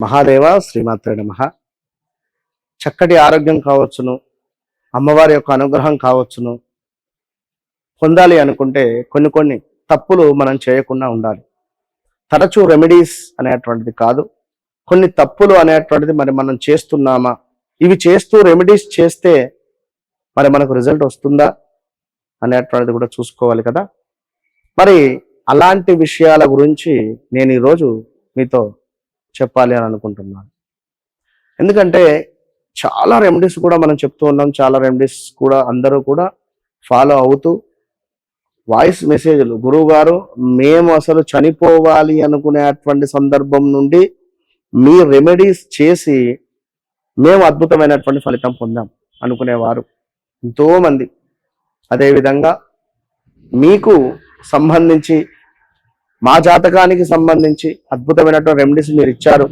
మహాదేవ శ్రీమాత్రే నమ. చక్కటి ఆరోగ్యం కావచ్చును. అమ్మవారి యొక్క అనుగ్రహం కావచ్చును. పొందాలి అనుకుంటే కొన్ని కొన్ని తప్పులు మనం చేయకుండా ఉండాలి. తరచూ రెమెడీస్ అనేటువంటిది కాదు. కొన్ని తప్పులు అనేటువంటిది మరి మనం చేస్తున్నామా? ఇవి చేస్తూ రెమెడీస్ చేస్తే మరి మనకు రిజల్ట్ వస్తుందా? అనేటువంటిది కూడా చూసుకోవాలి కదా. మరి అలాంటి విషయాల గురించి నేను ఈరోజు మీతో చెప్పాలి అని అనుకుంటున్నాను. ఎందుకంటే చాలా రెమెడీస్ కూడా మనం చెప్తూ ఉన్నాం. చాలా రెమెడీస్ కూడా అందరూ కూడా ఫాలో అవుతూ వాయిస్ మెసేజ్లు గురువు గారు మేము అసలు చనిపోవాలి అనుకునేటువంటి సందర్భం నుండి మీ రెమెడీస్ చేసి మేము అద్భుతమైనటువంటి ఫలితం పొందాం అనుకునేవారు ఎంతోమంది. అదేవిధంగా మీకు సంబంధించి మా జాతకానికి సంబంధించి అద్భుతమైనటువంటి రెమెడీస్ మీరు ఇచ్చారు.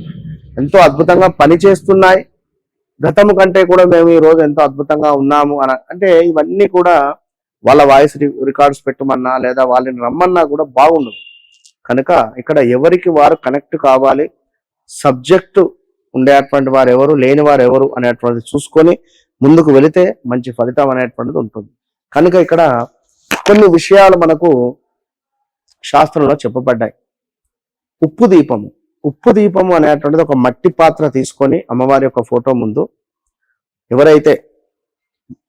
ఎంతో అద్భుతంగా పని చేస్తున్నాయి. గతము కంటే కూడా మేము ఈ రోజు ఎంతో అద్భుతంగా ఉన్నాము అని అంటే ఇవన్నీ కూడా వాళ్ళ వాయిస్ రికార్డ్స్ పెట్టమన్నా లేదా వాళ్ళని రమ్మన్నా కూడా బాగుండదు. కనుక ఇక్కడ ఎవరికి వారు కనెక్ట్ కావాలి సబ్జెక్టు ఉండేటువంటి వారు ఎవరు లేని వారు ఎవరు అనేటువంటిది చూసుకొని ముందుకు వెళితే మంచి ఫలితం అనేటువంటిది ఉంటుంది. కనుక ఇక్కడ కొన్ని విషయాలు మనకు శాస్త్రంలో చెప్పబడ్డాయి. ఉప్పు దీపము. ఉప్పు దీపము అనేటువంటిది ఒక మట్టి పాత్ర తీసుకొని అమ్మవారి యొక్క ఫోటో ముందు ఎవరైతే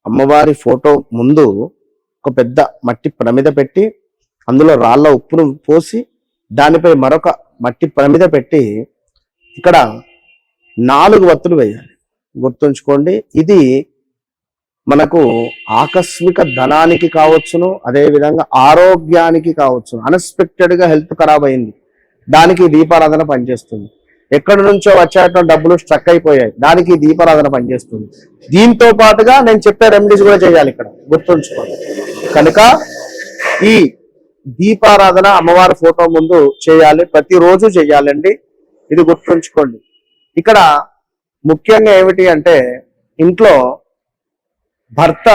అమ్మవారి ఫోటో ముందు ఒక పెద్ద మట్టి ప్రమిద పెట్టి అందులో రాళ్ళ ఉప్పును పోసి దానిపై మరొక మట్టి ప్రమిద పెట్టి ఇక్కడ నాలుగు వత్తులు వేయాలి. గుర్తుంచుకోండి ఇది మనకు ఆకస్మిక ధనానికి కావచ్చును అదేవిధంగా ఆరోగ్యానికి కావచ్చును. అన్ఎక్స్పెక్టెడ్గా హెల్త్ ఖరాబ్ అయింది. దానికి దీపారాధన పనిచేస్తుంది. ఎక్కడి నుంచో వచ్చేటువంటి డబ్బులు స్ట్రక్ అయిపోయాయి. దానికి దీపారాధన పనిచేస్తుంది. దీంతో పాటుగా నేను చెప్పే రెమెడీస్ కూడా చేయాలి ఇక్కడ. గుర్తుంచుకోండి. కనుక ఈ దీపారాధన అమ్మవారి ఫోటో ముందు చేయాలి. ప్రతిరోజు చేయాలండి. ఇది గుర్తుంచుకోండి. ఇక్కడ ముఖ్యంగా ఏమిటి అంటే ఇంట్లో భర్త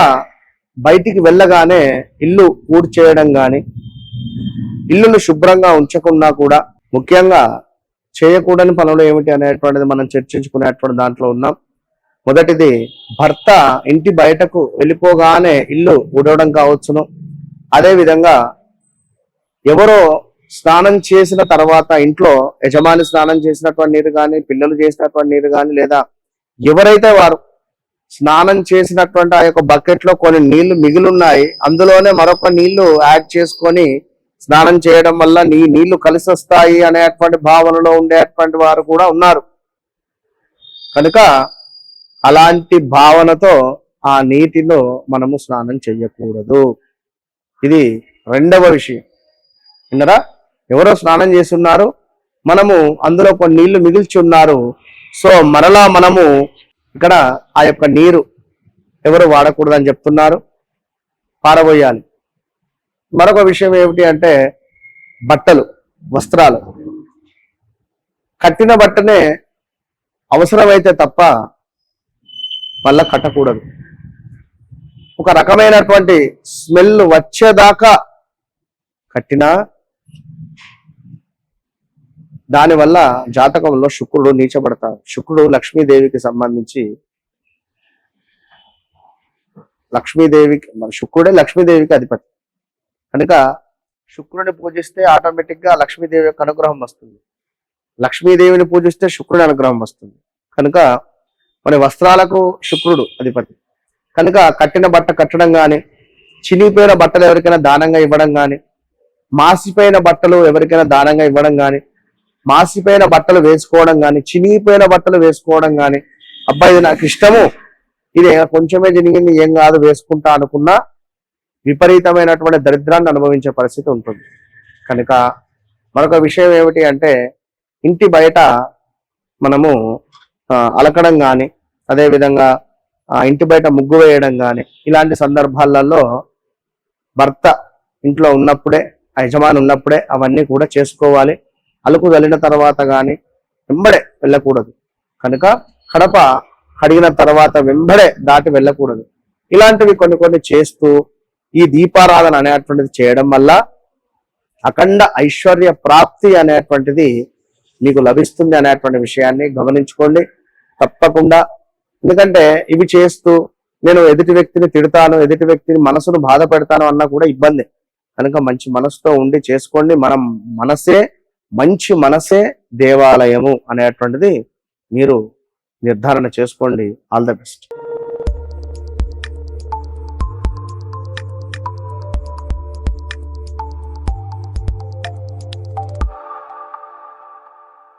బయటికి వెళ్ళగానే ఇల్లు ఊడ్చేయడం కానీ ఇల్లును శుభ్రంగా ఉంచకుండా కూడా ముఖ్యంగా చేయకూడని పనులు ఏమిటి అనేటువంటిది మనం చర్చించుకునేటువంటి దాంట్లో ఉన్నాం. మొదటిది భర్త ఇంటి బయటకు వెళ్ళిపోగానే ఇల్లు ఊడవడం కావచ్చును. అదేవిధంగా ఎవరో స్నానం చేసిన తర్వాత ఇంట్లో యజమాని స్నానం చేసినటువంటి నీరు కానీ పిల్లలు చేసినటువంటి నీరు కానీ లేదా ఎవరైతే వారు స్నానం చేసినటువంటి ఆ యొక్క బకెట్లో కొన్ని నీళ్ళు మిగిలిన్నాయి. అందులోనే మరొక నీళ్ళు యాడ్ చేసుకొని స్నానం చేయడం వల్ల నీ నీళ్ళు కలిసి వస్తాయి అనేటువంటి భావనలో ఉండేటువంటి వారు కూడా ఉన్నారు. కనుక అలాంటి భావనతో ఆ నీటిలో మనము స్నానం చేయకూడదు. ఇది రెండవ విషయం. విన్నరా? ఎవరో స్నానం చేస్తున్నారు మనము అందులో కొన్ని నీళ్ళు మిగిల్చి ఉన్నారు. సో మరలా మనము ఇక్కడ ఆ యొక్క నీరు ఎవరు వాడకూడదని చెప్తున్నారు. పారబోయాలి. మరొక విషయం ఏమిటి అంటే బట్టలు వస్త్రాలు. కట్టిన బట్టనే అవసరమైతే తప్ప మళ్ళా కట్టకూడదు. ఒక రకమైనటువంటి స్మెల్ వచ్చేదాకా కట్టినా దానివల్ల జాతకంలో శుక్రుడు నీచబడతాడు. శుక్రుడు లక్ష్మీదేవికి సంబంధించి లక్ష్మీదేవికి మన శుక్రుడే లక్ష్మీదేవికి అధిపతి. కనుక శుక్రుడిని పూజిస్తే ఆటోమేటిక్గా లక్ష్మీదేవి యొక్క అనుగ్రహం వస్తుంది. లక్ష్మీదేవిని పూజిస్తే శుక్రుడి అనుగ్రహం వస్తుంది. కనుక మన వస్త్రాలకు శుక్రుడు అధిపతి. కనుక కట్టిన బట్ట కట్టడం కానీ చినిగిపోయిన బట్టలు ఎవరికైనా దానంగా ఇవ్వడం కానీ మాసిపోయిన బట్టలు ఎవరికైనా దానంగా ఇవ్వడం కానీ మాసిపోయిన బట్టలు వేసుకోవడం కానీ చినిగిపోయిన బట్టలు వేసుకోవడం కానీ అబ్బాయి ఇది నాకు ఇష్టము. ఇది కొంచెమే చినిగింది ఏం కాదు వేసుకుంటా అనుకున్నా విపరీతమైనటువంటి దరిద్రాన్ని అనుభవించే పరిస్థితి ఉంటుంది. కనుక మరొక విషయం ఏమిటి అంటే ఇంటి బయట మనము అలకడం కానీ అదేవిధంగా ఇంటి బయట ముగ్గు వేయడం కానీ ఇలాంటి సందర్భాలలో భర్త ఇంట్లో ఉన్నప్పుడే ఆ యజమాని ఉన్నప్పుడే అవన్నీ కూడా చేసుకోవాలి. అలుకు చల్లిన తర్వాత కానీ వెంబడే వెళ్ళకూడదు. కనుక కడప కడిగిన తర్వాత వెంబడే దాటి వెళ్ళకూడదు. ఇలాంటివి కొన్ని కొన్ని చేస్తూ ఈ దీపారాధన అనేటువంటిది చేయడం వల్ల అఖండ ఐశ్వర్య ప్రాప్తి అనేటువంటిది మీకు లభిస్తుంది అనేటువంటి విషయాన్ని గమనించుకోండి. తప్పకుండా. ఎందుకంటే ఇవి చేస్తూ నేను ఎదుటి వ్యక్తిని తిడతాను ఎదుటి వ్యక్తిని మనసును బాధ పెడతాను అన్నా కూడా ఇబ్బంది. కనుక మంచి మనసుతో ఉండి చేసుకోండి. మనం మనసే మంచి మనసే దేవాలయము అనేటువంటిది మీరు నిర్ధారణ చేసుకోండి. All the best